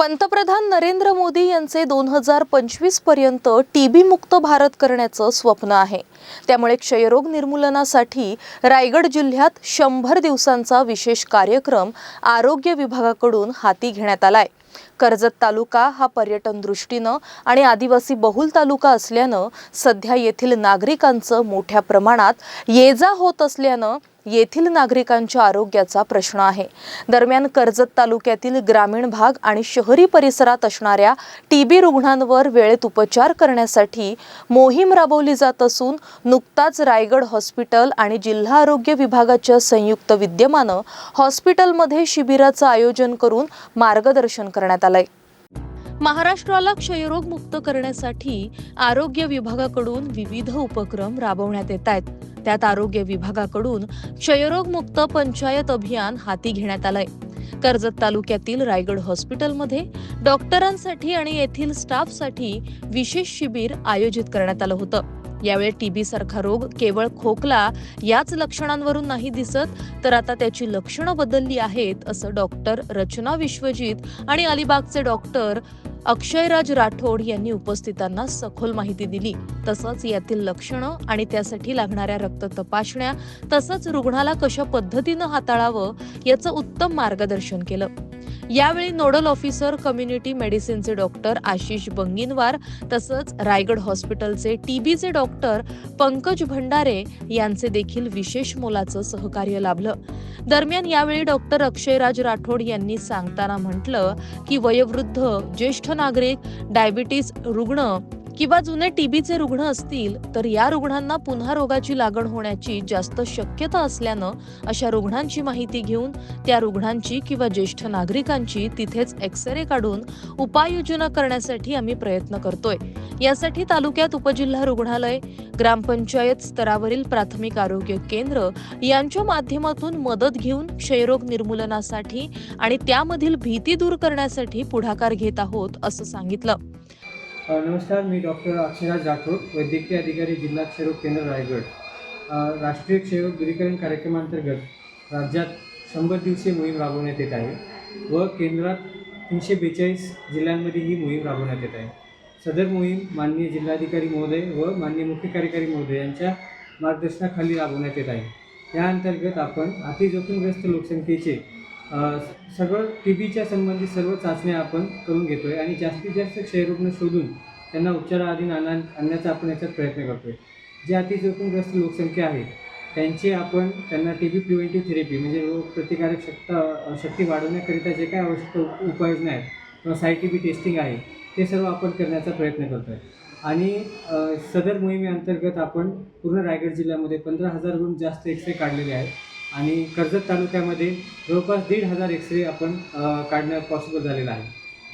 पंतप्रधान नरेंद्र मोदी यांचे दोन हजार पंचवीसपर्यंत टीबी मुक्त भारत करण्याचं स्वप्न आहे. त्यामुळे क्षयरोग निर्मूलनासाठी रायगड जिल्ह्यात शंभर दिवसांचा विशेष कार्यक्रम आरोग्य विभागाकडून हाती घेण्यात आलाय. कर्जत तालुका हा पर्यटन दृष्टीनं आणि आदिवासी बहुल तालुका असल्यानं सध्या येथील नागरिकांचं मोठ्या प्रमाणात ये जा होत असल्यानं येथील नागरिकांच्या आरोग्याचा प्रश्न आहे. दरम्यान कर्जत तालुक्यातील ग्रामीण भाग आणि शहरी परिसरात असणाऱ्या टीबी रुग्णांवर वेळेत उपचार करण्यासाठी मोहीम राबवली जात असून नुकताच रायगड हॉस्पिटल आणि जिल्हा आरोग्य विभागाच्या संयुक्त विद्यमानं हॉस्पिटलमध्ये शिबिराचं आयोजन करून मार्गदर्शन करण्यात आलंय. महाराष्ट्राला क्षयरोग मुक्त करण्यासाठी आरोग्य विभागाकडून विविध उपक्रम राबवण्यात येत आहेत. त्यात आरोग्य विभागाकडून क्षयरोग मुक्त पंचायत अभियान हाती घेण्यात आलंय. कर्जत तालुक्यातील रायगड हॉस्पिटलमध्ये डॉक्टरांसाठी आणि येथील स्टाफसाठी विशेष शिबिर आयोजित करण्यात आलं होतं. यावेळी टीबी सारखा रोग केवळ खोकला याच लक्षणांवरून नाही दिसत तर आता त्याची लक्षणं बदलली आहेत असं डॉक्टर रचना विश्वजित आणि अलिबागचे डॉक्टर अक्षयराज राठोड यांनी उपस्थितांना सखोल माहिती दिली. तसंच यातील लक्षणं आणि त्यासाठी लागणाऱ्या रक्त तपासण्या तसंच रुग्णाला कशा पद्धतीनं हाताळावं याचं उत्तम मार्गदर्शन केलं. यावेळी नोडल ऑफिसर कम्युनिटी मेडिसिनचे डॉक्टर आशिष बंगिनवार तसंच रायगड हॉस्पिटलचे टीबीचे डॉक्टर पंकज भंडारे यांचे देखील विशेष मोलाचं सहकार्य लाभलं. दरम्यान यावेळी डॉक्टर अक्षयराज राठोड यांनी सांगताना म्हटलं की वयोवृद्ध ज्येष्ठ नागरिक डायबिटीस रुग्ण किंवा जुने टीबीचे रुग्ण असतील तर या रुग्णांना पुन्हा रोगाची लागण होण्याची जास्त शक्यता असल्यानं अशा रुग्णांची माहिती घेऊन त्या रुग्णांची किंवा ज्येष्ठ नागरिकांची तिथेच एक्सरे काढून उपाययोजना करण्यासाठी आम्ही प्रयत्न करतोय. यासाठी तालुक्यात उपजिल्हा रुग्णालय ग्रामपंचायत स्तरावरील प्राथमिक आरोग्य केंद्र यांच्या माध्यमातून मदत घेऊन क्षयरोग निर्मूलनासाठी आणि त्यामधील भीती दूर करण्यासाठी पुढाकार घेत आहोत असं सांगितलं. नमस्कार मी डॉक्टर अक्षरा राठोड वैद्यकीय अधिकारी जिल्हा क्षयरोग केंद्र रायगड राष्ट्रीय क्षयरोग दूरीकरण कार्यक्रमांतर्गत राज्यात शंभर दिवसीय मोहीम राबवण्यात येत आहे व केंद्रात तीनशे बेचाळीस जिल्ह्यांमध्ये ही मोहीम राबवण्यात येत आहे सदर मोहीम माननीय जिल्हाधिकारी महोदय व माननीय मुख्य कार्यकारी महोदय यांच्या मार्गदर्शनाखाली राबवण्यात येत आहे या अंतर्गत आपण अतिजोखीमग्रस्त लोकसंख्येचे सगळं टी बीच्या संबंधित सर्व चाचण्या आपण करून घेतो आहे आणि जास्तीत जास्त क्षयरुग्ण शोधून त्यांना उपचाराधीन आणा आणण्याचा आपण याच्यात प्रयत्न करतो आहे जे अतिजोखीमग्रस्त लोकसंख्या आहे त्यांची आपण त्यांना टी बी प्रिव्हेंटिव्ह थेरपी म्हणजे रोग प्रतिकारक शक्ता शक्ती वाढवण्याकरिता जे काय आवश्यक उप- उपाययोजना आहेत किंवा साय टी बी टेस्टिंग आहे ते सर्व आपण करण्याचा प्रयत्न करतो आहे आणि सदर मोहिमेअंतर्गत आपण पूर्ण रायगड जिल्ह्यामध्ये पंधरा हजारहून जास्त एक्सरे काढलेले आहेत. आणि कर्जत तालुक्यामध्ये जवळपास दीड हजार एक्सरे आपण काढणं पॉसिबल झालेलं आहे.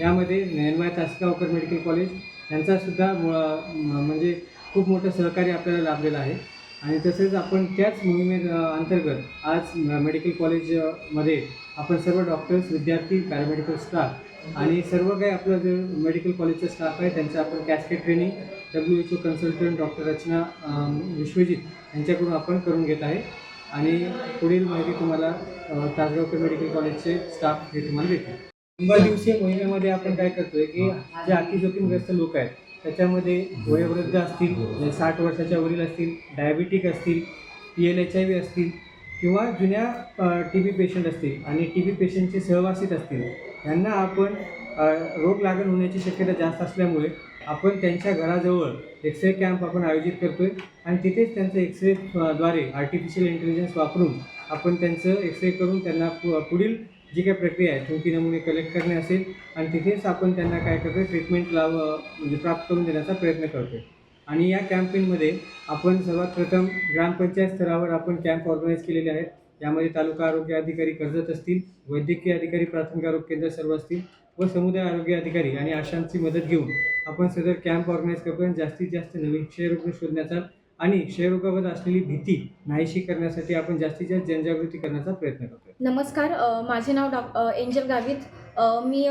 यामध्ये नेनवाय तासगावकर मेडिकल कॉलेज यांचासुद्धा मुळा- म्हणजे खूप मोठं सहकार्य आपल्याला लाभलेलं आहे. आणि तसेच आपण त्याच मोहिमे अंतर्गत आज मेडिकल कॉलेजमध्ये आपण सर्व डॉक्टर्स विद्यार्थी पॅरामेडिकल स्टाफ आणि सर्व काही आपलं जे मेडिकल कॉलेजचा स्टाफ आहे त्यांचं आपण cascade training W H O consultant doctor Rachana Vishwajit यांच्याकडून आपण करून घेत आहे. आणि पुढील माहिती तुम्हाला तासगावकर मेडिकल कॉलेजचे स्टाफ हे तुम्हाला देतील. शंभर दिवसीय मोहिमेमध्ये आपण काय करतोय की जे अतिजोखीमग्रस्त लोक आहेत त्याच्यामध्ये वयोवृद्ध असतील म्हणजे साठ वर्षाच्या वरील असतील डायबिटिक असतील P L H I V असतील किंवा जुन्या टी बी पेशंट असतील आणि टी बी पेशंटचे सहवासित असतील यांना आपण रोग लागण होण्याची शक्यता जास्त असल्यामुळे आपण त्यांच्या घराजवळ एक्सरे कॅम्प आपण आयोजित करतोय. आणि तिथेच त्यांचं एक्सरे द्वारे आर्टिफिशियल इंटेलिजन्स वापरून आपण त्यांचं एक्सरे करून त्यांना पु पुढील जी काही प्रक्रिया आहे थुंकी नमुने कलेक्ट करणे असेल आणि तिथेच आपण त्यांना काय करतोय ट्रीटमेंट लाव म्हणजे प्राप्त करून देण्याचा प्रयत्न करतोय. आणि या कॅम्पेनमध्ये आपण सर्वात प्रथम ग्रामपंचायत स्तरावर आपण कॅम्प ऑर्गनाईज केलेले आहेत. यामध्ये तालुका आरोग्य अधिकारी कर्जत असतील वैद्यकीय अधिकारी प्राथमिक आरोग्य केंद्र सर्व असतील व समुदाय आरोग्य अधिकारी आणि आशांची मदत घेऊन आपण सदर कॅम्प ऑर्गनाईज करतो जास्तीत जास्त नवीन क्षयरोग शोधण्याचा आणि क्षयरोगाबद्दल असलेली भीती नाहीशी करण्यासाठी आपण जास्तीत जास्त जनजागृती करण्याचा प्रयत्न करतोय. नमस्कार माझे नाव डॉ Angel Gavit. Me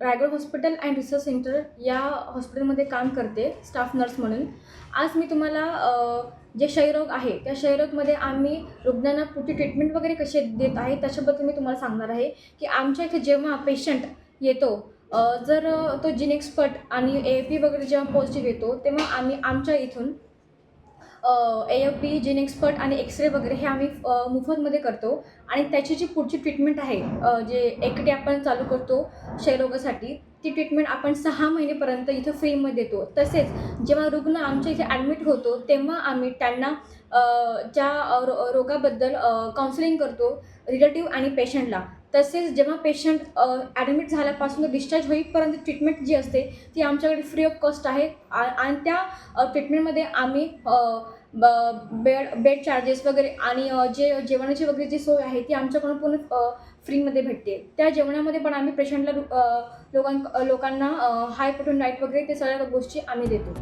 Raigad hospital and research centre या हॉस्पिटलमध्ये काम करते स्टाफ नर्स म्हणून. आज मी तुम्हाला जे क्षयरोग आहे त्या क्षयरोगमध्ये आम्ही रुग्णांना पुढची ट्रीटमेंट वगैरे कसे देत आहे त्याच्याबद्दल मी तुम्हाला सांगणार आहे की आमच्या इथे जेव्हा पेशंट येतो जर तो जिन एक्सपर्ट आणि ए पी वगैरे जेव्हा पॉझिटिव्ह येतो तेव्हा आम्ही आमच्या इथून A F P gene expert आणि एक्सरे वगैरे हे आम्ही मुफतमध्ये मोफतमध्ये करतो. आणि त्याची जी पुढची ट्रीटमेंट आहे जे एकटे आपण चालू करतो क्षयरोगासाठी ती ट्रीटमेंट आपण सहा महिनेपर्यंत इथं फ्रीमध्ये देतो. तसेच जेव्हा रुग्ण आमच्या इथे ॲडमिट होतो तेव्हा आम्ही त्यांना ज्या रो रोगाबद्दल काउन्सिलिंग करतो रिलेटिव्ह आणि पेशंटला तसेच जेव्हा पेशंट ॲडमिट झाल्यापासून डिस्चार्ज होईपर्यंत ट्रीटमेंट जी असते ती आमच्याकडे फ्री ऑफ कॉस्ट आहे. आणि त्या ट्रीटमेंटमध्ये आम्ही ब- बेड बेड चार्जेस वगैरे आणि जे जेवणाची वगैरे जी सोय आहे ती आमच्याकडून पूर्ण फ्रीमध्ये भेटते. त्या जेवणामध्ये पण आम्ही पेशंटला लोकां लोकांना हाय प्रोटीन डाईट वगैरे ते सगळ्या गोष्टी आम्ही देतो.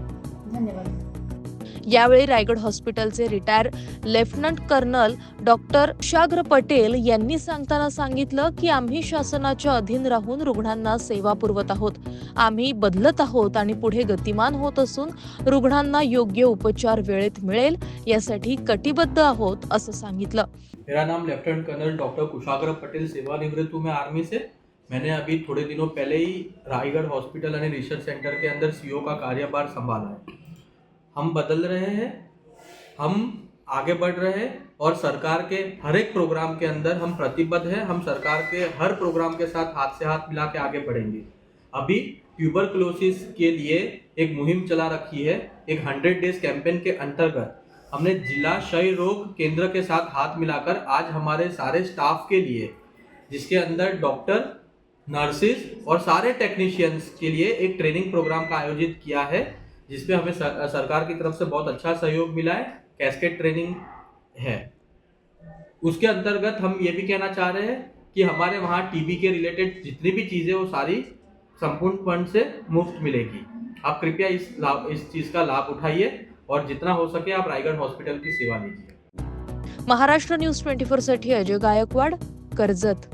धन्यवाद. यावेळी रायगड हॉस्पिटलचे retire lieutenant colonel doctor Shagra Patel यांनी सांगताना सांगितलं की आम्ही शासनाच्या अधीन राहून रुग्णांना सेवा पुरवत आहोत. आम्ही बदलत आहोत आणि पुढे गतिमान होत असून रुग्णांना योग्य उपचार वेळेत मिळेल यासाठी कटिबद्ध आहोत असं सांगितलं. मेरा नाम lieutenant colonel doctor Kushagra Patel सेवानिवृत्त हूँ मैं आर्मी से। मैंने अभी थोड़े दिनों पहले ही Raigarh hospital and research centre के अंदर सीओ का कार्यभार संभाला है। हम बदल रहे हैं, हम आगे बढ़ रहे हैं और सरकार के हर एक प्रोग्राम के अंदर हम प्रतिबद्ध हैं, हम सरकार के हर प्रोग्राम के साथ हाथ से हाथ मिला के आगे बढ़ेंगे। अभी ट्यूबरक्लोसिस के लिए एक मुहिम चला रखी है, एक हंड्रेड डेज़ कैंपेन के अंतर्गत। हमने जिला क्षय रोग केंद्र के साथ हाथ मिलाकर आज हमारे सारे स्टाफ के लिए, जिसके अंदर डॉक्टर नर्सिस और सारे टेक्नीशियंस के लिए एक ट्रेनिंग प्रोग्राम का आयोजित किया है। जिसमें हमें सरकार की तरफ़ से बहुत अच्छा सहयोग मिला है कैस्केट ट्रेनिंग है। उसके अंतर्गत हम ये भी कहना चाह रहे हैं कि हमारे वहाँ टीबी के रिलेटेड जितनी भी चीज़ें वो सारी संपूर्ण फंड से मुफ़्त मिलेगी। आप कृपया इस लाभ, इस चीज़ का लाभ उठाइए और जितना हो सके आप रायगढ़ हॉस्पिटल की सेवा लीजिए। महाराष्ट्र न्यूज़ ट्वेंटी फोर साठी अजय गायकवाड, कर्जत।